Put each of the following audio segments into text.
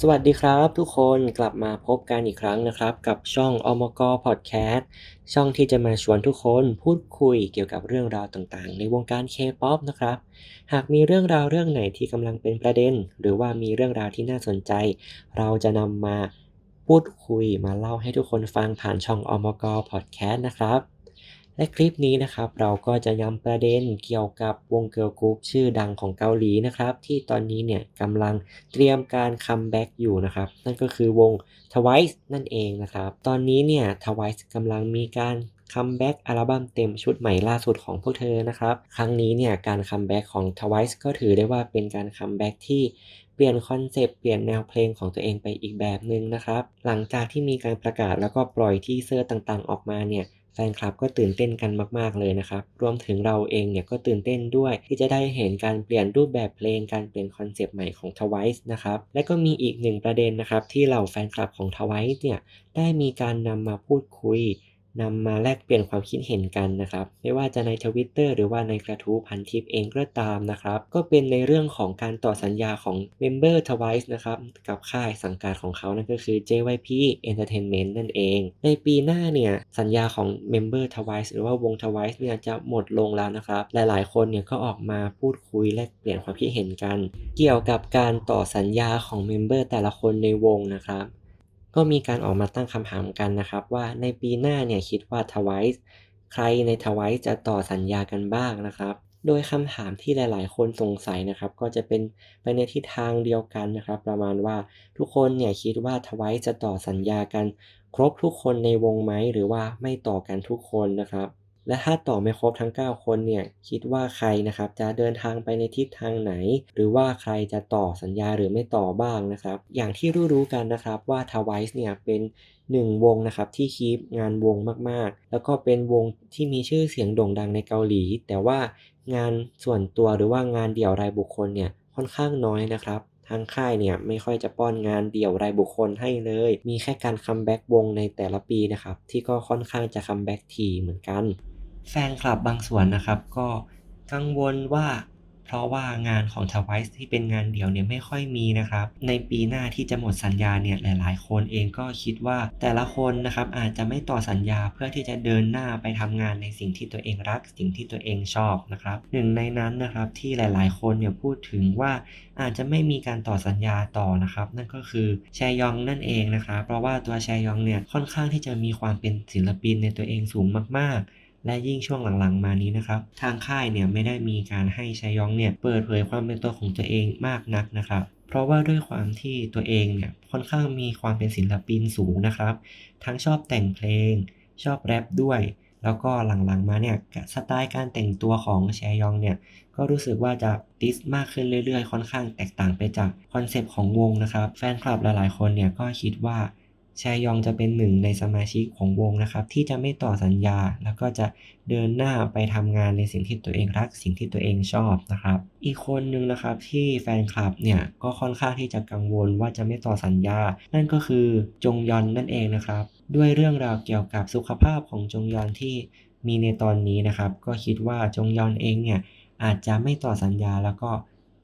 สวัสดีครับทุกคนกลับมาพบกันอีกครั้งนะครับ กับช่องอมกพอดแคสต์ช่องที่จะมาชวนทุกคนพูดคุยเกี่ยวกับเรื่องราวต่างๆ ในวงการเคป๊อปนะครับ หากมีเรื่องราวเรื่องไหนที่กำลังเป็นประเด็น หรือว่ามีเรื่องราวที่น่าสนใจ เราจะนำมาพูดคุยมาเล่าให้ทุกคนฟังผ่านช่องอมกพอดแคสต์นะครับ และคลิปนี้นะครับเราก็จะนำประเด็นเกี่ยวกับวงเกิร์ลกรุ๊ปชื่อดังของเกาหลีนะครับ ที่ตอนนี้เนี่ยกำลังเตรียมการคัมแบ็กอยู่นะครับ นั่นก็คือวง TWICE นั่นเองนะครับ ตอนนี้เนี่ย TWICE กำลังมีการคัมแบ็กอัลบั้มเต็มชุดใหม่ล่าสุดของพวกเธอนะครับ ครั้งนี้เนี่ยการคัมแบ็กของ TWICE ก็ถือได้ว่าเป็นการคัมแบ็กที่เปลี่ยนคอนเซปต์เปลี่ยนแนวเพลงของตัวเองไปอีกแบบหนึ่งนะครับ หลังจากที่มีการประกาศแล้วก็ปล่อยที่เซอร์ต่างๆ ออกมาเนี่ย แฟนคลับก็ตื่นเต้นกันมาก ๆ เลยนะครับ รวมถึงเราเองเนี่ยก็ตื่นเต้นด้วย ที่จะได้เห็นการเปลี่ยนรูปแบบเพลง การเปลี่ยนคอนเซปต์ใหม่ของ TWICE นะครับ และก็มีอีกหนึ่งประเด็นนะครับที่เหล่าแฟนคลับของ TWICE เนี่ยได้มีการนำมาพูดคุย นำมาแลกเปลี่ยนความคิดเห็นกันนะครับ ไม่ว่าจะในทวิตเตอร์หรือว่าในกระทู้พันทิปเองก็ตามนะครับ ก็เป็นในเรื่องของการต่อสัญญาของเมมเบอร์ TWICE นะครับ กับค่ายสังกัดของเขานั่นก็คือ JYP Entertainment นั่นเอง ในปีหน้าเนี่ย สัญญาของเมมเบอร์ TWICE หรือว่าวง TWICE เนี่ยจะหมดลงแล้วนะครับ หลายๆ คนเนี่ยก็ออกมาพูดคุยแลกเปลี่ยนความคิดเห็นกัน เกี่ยวกับการต่อสัญญาของเมมเบอร์แต่ละคนในวงนะครับ ก็มีการออกมาตั้งคำถามกันนะครับว่าในปีหน้าเนี่ยคิดว่าทวายใครในทวายจะต่อสัญญากันบ้างนะครับ โดยคำถามที่หลาย ๆ คนสงสัยนะครับ ก็จะเป็นไปในทิศทางเดียวกันนะครับ ประมาณว่าทุกคนเนี่ยคิดว่าทวายจะต่อสัญญากัน ครบทุกคนในวงไหมหรือว่าไม่ต่อกันทุกคนนะครับ และถ้าต่อไม่ครบทั้ง 9 คนเนี่ยคิดว่าใครนะครับจะเดินทางไปในทิศทางไหน หรือว่าใครจะต่อสัญญาหรือไม่ต่อบ้างนะครับ อย่างที่รู้ๆกันนะครับว่า TWICE เนี่ยเป็นหนึ่งวงนะครับที่คีปงานวงมากๆ แล้วก็เป็นวงที่มีชื่อเสียงโด่งดังในเกาหลี แต่ว่างานส่วนตัวหรือว่างานเดี่ยวรายบุคคลเนี่ยค่อนข้างน้อยนะครับทางค่ายเนี่ยไม่ค่อยจะป้อนงานเดี่ยวรายบุคคลให้เลย มีแค่การคัมแบ็กวงในแต่ละปีนะครับ ที่ก็ค่อนข้างจะคัมแบ็กทีเหมือนกัน แฟนคลับบางส่วนนะครับก็กังวลว่าเพราะว่างานของ TWICE ที่เป็นงานเดี่ยวเนี่ยไม่ค่อยมีนะครับ ในปีหน้าที่จะหมดสัญญาเนี่ยหลาย ๆ คนเองก็คิดว่าแต่ละคนนะครับอาจจะไม่ต่อสัญญาเพื่อที่จะเดินหน้าไปทำงานในสิ่งที่ตัวเองรัก สิ่งที่ตัวเองชอบนะครับหนึ่งในนั้นนะครับที่หลาย ๆ คนเนี่ยพูดถึงว่าอาจจะไม่มีการต่อสัญญาต่อนะครับ นั่นก็คือแชยองนั่นเองนะครับเพราะว่าตัวแชยองเนี่ยค่อนข้างที่จะมีความเป็นศิลปินในตัวเองสูงมาก ๆ และยิ่งช่วงหลังๆมานี้นะครับ ทางค่ายเนี่ยไม่ได้มีการให้ชายองเนี่ยเปิดเผยความเป็นตัวของตัวเองมากนักนะครับ เพราะว่าด้วยความที่ตัวเองเนี่ยค่อนข้างมีความเป็นศิลปินสูงนะครับ ทั้งชอบแต่งเพลง ชอบแรปด้วยแล้วก็หลังๆมาเนี่ยสไตล์การแต่งตัวของแชยองเนี่ยก็รู้สึกว่าจะติสมากขึ้นเรื่อยๆ ค่อนข้างแตกต่างไปจากคอนเซปต์ของวงนะครับ แฟนคลับหลายๆคนเนี่ยก็คิดว่า แชยองจะเป็นหนึ่งในสมาชิกของวงนะครับ ที่จะไม่ต่อสัญญา แล้วก็จะเดินหน้าไปทำงานในสิ่งที่ตัวเองรัก สิ่งที่ตัวเองชอบนะครับ อีกคนหนึ่งนะครับที่แฟนคลับเนี่ยก็ค่อนข้างที่จะกังวลว่าจะไม่ต่อสัญญา นั่นก็คือจงยอนนั่นเองนะครับ ด้วยเรื่องราวเกี่ยวกับสุขภาพของจงยอนที่มีในตอนนี้นะครับ ก็คิดว่าจงยอนเองเนี่ยอาจจะไม่ต่อสัญญาแล้วก็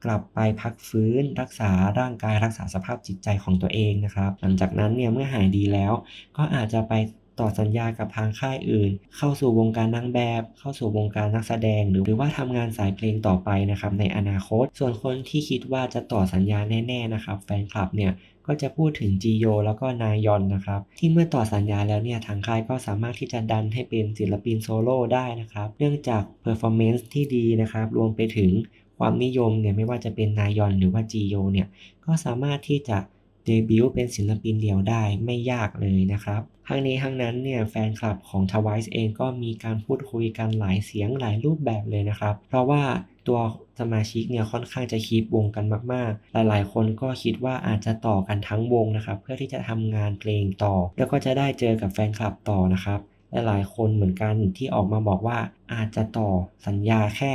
กลับไปพักฟื้นรักษาร่างกายรักษาสภาพจิตใจของตัวเองนะครับ หลังจากนั้นเนี่ยเมื่อหายดีแล้ว ก็อาจจะไปต่อสัญญากับทางค่ายอื่น เข้าสู่วงการนางแบบ เข้าสู่วงการนักแสดง หรือหรือว่าทำงานสายเพลงต่อไปนะครับในอนาคต ส่วนคนที่คิดว่าจะต่อสัญญาแน่ ๆนะครับ แฟนคลับเนี่ยก็จะพูดถึงจีโยแล้วก็นายอนนะครับ ที่เมื่อต่อสัญญาแล้วเนี่ยทางค่ายก็สามารถที่จะดันให้เป็นศิลปินโซโล่ได้นะครับ เนื่องจากเพอร์ฟอร์แมนซ์ที่ดีนะครับ รวมไปถึง ความนิยมเนี่ยไม่ว่าจะเป็นนายอนหรือว่าจีโยเนี่ยก็สามารถที่จะเดบิวต์เป็นศิลปินเดี่ยวได้ไม่ยากเลยนะครับทั้งนี้ทั้งนั้นเนี่ยแฟนคลับของ TWICE เองก็มีการพูดคุยกันหลายเสียงหลายรูปแบบเลยนะครับ เพราะว่าตัวสมาชิกเนี่ยค่อนข้างจะคีบวงกันมาก ๆ หลายๆ คนก็คิดว่าอาจจะต่อกันทั้งวงนะครับ เพื่อที่จะทำงานเพลงต่อ แล้วก็จะได้เจอกับแฟนคลับต่อนะครับ หลายๆคนเหมือนกันที่ออกมาบอกว่าอาจจะต่อสัญญาแค่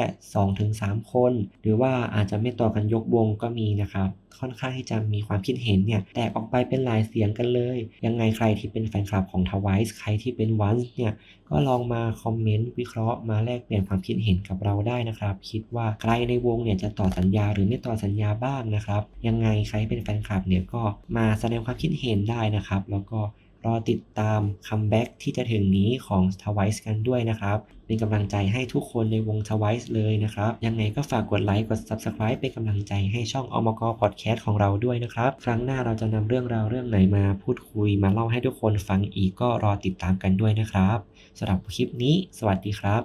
2-3 คน หรือว่าอาจจะไม่ต่อกันยกวงก็มีนะครับ ค่อนข้างที่จะมีความคิดเห็นเนี่ย แตกออกไปเป็นหลายเสียงกันเลย ยังไงใครที่เป็นแฟนคลับของ TWICE ใครที่เป็น ONCE เนี่ย ก็ลองมาคอมเมนต์วิเคราะห์มาแลกเปลี่ยนความคิดเห็นกับเราได้นะครับ คิดว่าใครในวงเนี่ยจะต่อสัญญาหรือไม่ต่อสัญญาบ้างนะครับ ยังไงใครเป็นแฟนคลับเนี่ยก็มาแสดงความคิดเห็นได้นะครับ แล้วก็ รอติดตามคัมแบ็กที่จะถึงนี้ของ TWICE กันด้วยนะครับ เป็นกำลังใจให้ทุกคนในวง TWICE เลยนะครับ ยังไงก็ฝากกดไลค์กด Subscribe เป็นกำลังใจให้ช่องอมกพอดแคสต์ของเราด้วยนะครับ ครั้งหน้าเราจะนำเรื่องราวเรื่องไหนมาพูดคุยมาเล่าให้ทุกคนฟังอีกก็รอติดตามกันด้วยนะครับสำหรับคลิปนี้ สวัสดีครับ